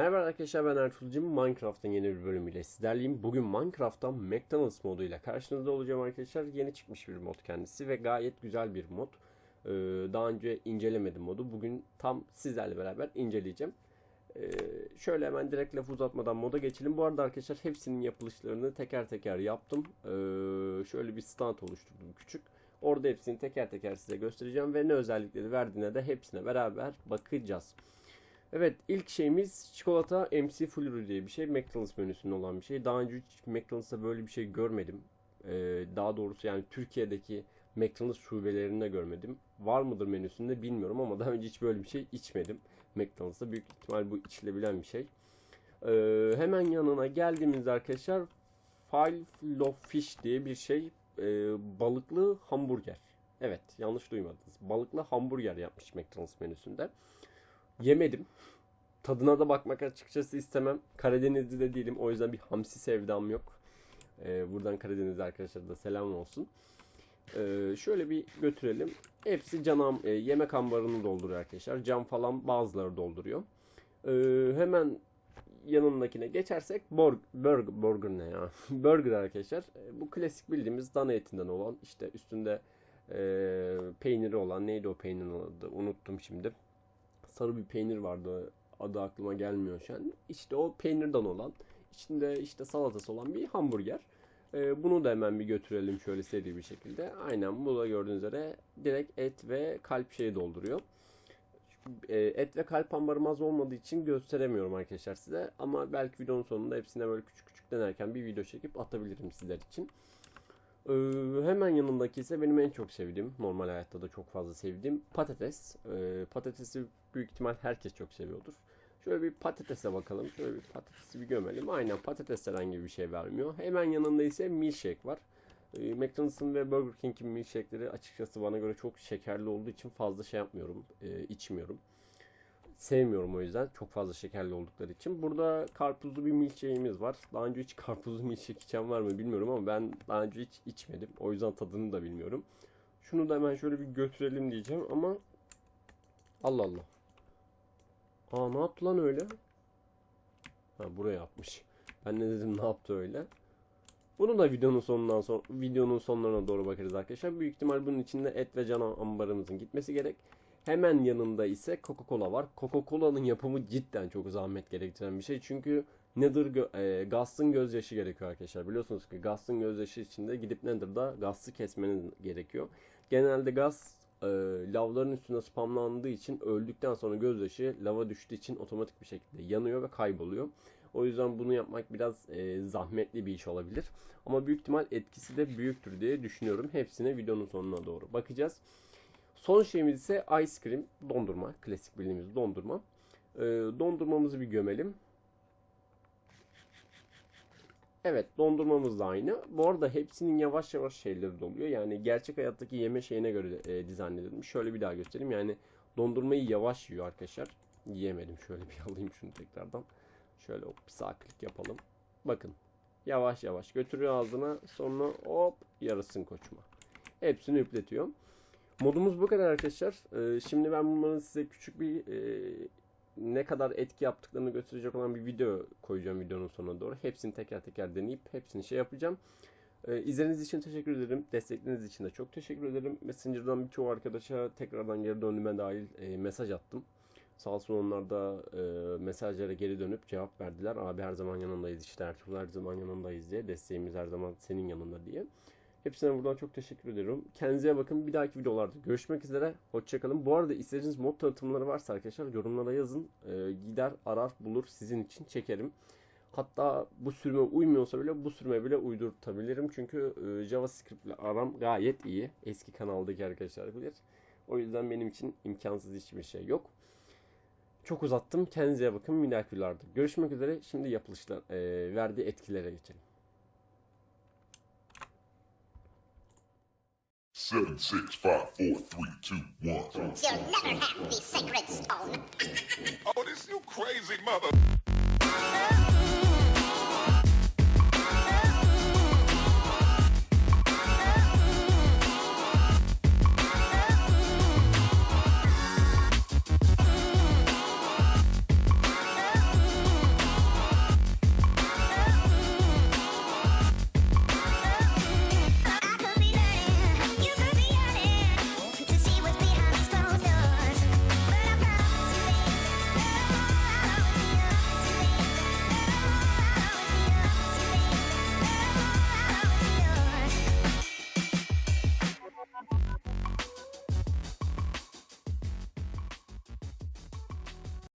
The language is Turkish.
Merhaba arkadaşlar ben Ertuğrul'cum. Minecraft'ın yeni bir bölümüyle sizlerleyim. Bugün Minecraft'tan McDonald's moduyla karşınızda olacağım arkadaşlar. Yeni çıkmış bir mod kendisi ve gayet güzel bir mod. Ee, daha önce incelemedim modu. Bugün tam sizlerle beraber inceleyeceğim. Ee, şöyle hemen direkt laf uzatmadan moda geçelim. Bu arada arkadaşlar hepsinin yapılışlarını teker teker yaptım. Ee, şöyle bir stand oluşturdum küçük. Orada hepsini teker teker size göstereceğim ve ne özellikleri verdiğine de hepsine beraber bakacağız. Evet ilk şeyimiz çikolata MC Flurry diye bir şey. McDonald's menüsünde olan bir şey. Daha önce hiç McDonald's'ta böyle bir şey görmedim. Ee, daha doğrusu yani Türkiye'deki McDonald's şubelerinde görmedim. Var mıdır menüsünde bilmiyorum ama daha önce hiç böyle bir şey içmedim. McDonald's'ta büyük ihtimal bu içilebilen bir şey. Ee, hemen yanına geldiğimizde arkadaşlar Five Loaf Fish diye bir şey. Ee, balıklı hamburger. Evet yanlış duymadınız. Balıklı hamburger yapmış McDonald's menüsünde. Yemedim. Tadına da bakmak açıkçası istemem. Karadenizli de değilim. O yüzden bir hamsi sevdam yok. Ee, buradan Karadenizli arkadaşlar da selam olsun. Ee, şöyle bir götürelim. Hepsi canam e, yemek ambarını dolduruyor arkadaşlar. Cam falan bazıları dolduruyor. Ee, hemen yanındakine geçersek borg, burger, burger ne ya? burger arkadaşlar. Ee, bu klasik bildiğimiz dana etinden olan işte üstünde e, peyniri olan neydi o peynirin adı unuttum şimdi sarı bir peynir vardı. Adı aklıma gelmiyor şu an. İşte o peynirden olan, içinde işte salatası olan bir hamburger. Ee, bunu da hemen bir götürelim şöyle seri bir şekilde. Aynen bu da gördüğünüz üzere direkt et ve kalp şeyi dolduruyor. Ee, et ve kalp ambarım az olmadığı için gösteremiyorum arkadaşlar size. Ama belki videonun sonunda hepsine böyle küçük küçük denerken bir video çekip atabilirim sizler için. Ee, hemen yanındaki ise benim en çok sevdiğim, normal hayatta da çok fazla sevdiğim patates. Ee, patatesi büyük ihtimal herkes çok seviyordur. Şöyle bir patatese bakalım. Şöyle bir patatesi bir gömelim. Aynen patates herhangi bir şey vermiyor. Hemen yanında ise milkshake var. Ee, McDonald's'ın ve Burger King'in milkshake'leri açıkçası bana göre çok şekerli olduğu için fazla şey yapmıyorum, e, içmiyorum. Sevmiyorum o yüzden çok fazla şekerli oldukları için. Burada karpuzlu bir milkshake'imiz var. Daha önce hiç karpuzlu milkshake içen var mı bilmiyorum ama ben daha önce hiç içmedim. O yüzden tadını da bilmiyorum. Şunu da hemen şöyle bir götürelim diyeceğim ama Allah Allah. Aa ne yaptı lan öyle? Ha buraya atmış. Ben ne dedim ne yaptı öyle? Bunu da videonun sonundan sonra videonun sonlarına doğru bakarız arkadaşlar. Büyük ihtimal bunun içinde et ve can ambarımızın gitmesi gerek. Hemen yanında ise Coca-Cola var. Coca-Cola'nın yapımı cidden çok zahmet gerektiren bir şey. Çünkü Nether gö- e, Gast'ın gözyaşı gerekiyor arkadaşlar. Biliyorsunuz ki Gast'ın gözyaşı içinde gidip Nether'da Gast'ı kesmeniz gerekiyor. Genelde Gast e, lavların üstüne spamlandığı için öldükten sonra gözyaşı lava düştüğü için otomatik bir şekilde yanıyor ve kayboluyor. O yüzden bunu yapmak biraz e, zahmetli bir iş olabilir. Ama büyük ihtimal etkisi de büyüktür diye düşünüyorum. Hepsine videonun sonuna doğru bakacağız. Son şeyimiz ise ice cream, dondurma. Klasik bildiğimiz dondurma. Ee, dondurmamızı bir gömelim. Evet dondurmamız da aynı. Bu arada hepsinin yavaş yavaş şeyleri doluyor. Yani gerçek hayattaki yeme şeyine göre e, dizayn edilmiş. Şöyle bir daha göstereyim. Yani dondurmayı yavaş yiyor arkadaşlar. Yiyemedim. Şöyle bir alayım şunu tekrardan. Şöyle hop bir sağ yapalım. Bakın. Yavaş yavaş götürüyor ağzına. Sonra hop yarısın koçuma. Hepsini üpletiyor. Modumuz bu kadar arkadaşlar. Ee, şimdi ben bunların size küçük bir e, ne kadar etki yaptıklarını gösterecek olan bir video koyacağım videonun sonuna doğru. Hepsini teker teker deneyip hepsini şey yapacağım. Ee, izlediğiniz için teşekkür ederim. Destekleriniz için de çok teşekkür ederim. Messenger'dan birçok arkadaşa tekrardan geri döndüğüme dahil e, mesaj attım. Sağ olsun onlar da e, mesajlara geri dönüp cevap verdiler. Abi her zaman yanındayız işte Ertuğrul her zaman yanındayız diye. Desteğimiz her zaman senin yanında diye. Hepsine buradan çok teşekkür ediyorum. Kendinize bakın. Bir dahaki videolarda görüşmek üzere. Hoşçakalın. Bu arada istediğiniz mod tanıtımları varsa arkadaşlar yorumlara yazın. Ee, gider arar bulur sizin için çekerim. Hatta bu sürüme uymuyorsa bile bu sürüme bile uydurtabilirim. Çünkü e, JavaScript ile aram gayet iyi. Eski kanaldaki arkadaşlar bilir. O yüzden benim için imkansız hiçbir şey yok. Çok uzattım. Kendinize bakın. Bir dahaki videolarda görüşmek üzere. Şimdi yapılışlar, e, verdiği etkilere geçelim. Seven, six, five, four, three, two, one. You'll never have the sacred stone. Oh, this you crazy mother.